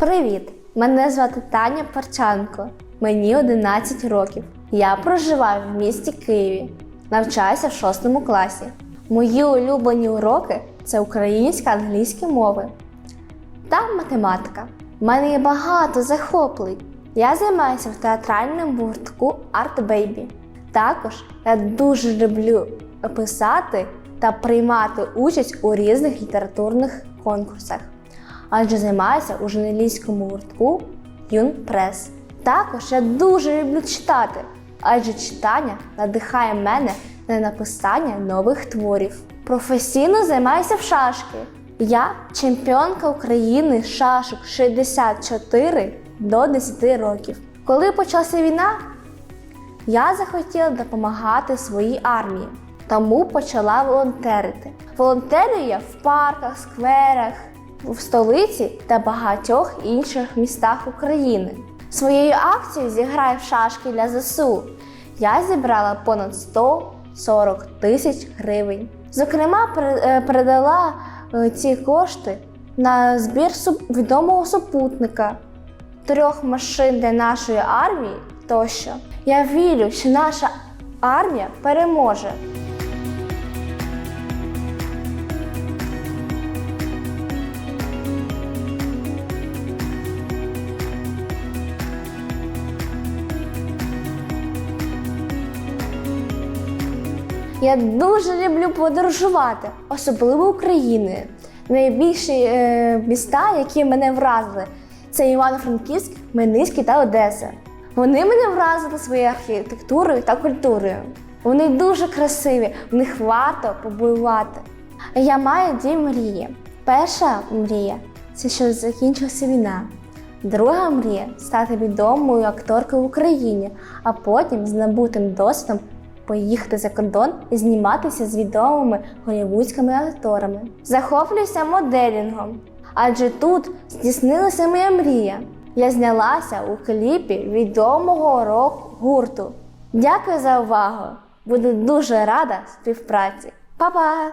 Привіт! Мене звати Таня Парчанко. Мені 11 років. Я проживаю в місті Києві. Навчаюся в 6 класі. Мої улюблені уроки це українська англійські мови та математика. У мене є багато захоплень. Я займаюся в театральному гуртку Art Baby. Також я дуже люблю писати та приймати участь у різних літературних конкурсах, адже займаюся у журналістському гуртку Юн Прес. Також я дуже люблю читати, адже читання надихає мене на написання нових творів. Професійно займаюся в шашки. Я чемпіонка України шашок 64 до 10 років. Коли почалася війна, я захотіла допомагати своїй армії, тому почала волонтерити. Волонтерю я в парках, скверах, в столиці та багатьох інших містах України. Своєю акцією зіграю в шашки для ЗСУ. Я зібрала понад 140 тисяч гривень. Зокрема, е, передала е, ці кошти на збір відомого супутника, трьох машин для нашої армії тощо. Я вірю, що наша армія переможе. Я дуже люблю подорожувати, особливо Україною. Найбільші е, міста, які мене вразили, це Івано-Франківськ, Хмельницький та Одеса. Вони мене вразили своєю архітектурою та культурою. Вони дуже красиві, в них варто побувати. Я маю дві мрії. Перша мрія це щоб закінчилася війна. Друга мрія стати відомою акторкою в Україні, а потім з набутим досвідом поїхати за кордон і зніматися з відомими голівудськими акторами. Захоплююся моделінгом, адже тут здійснилася моя мрія. Я знялася у кліпі відомого рок-гурту. Дякую за увагу! Буду дуже рада співпраці. Па-па!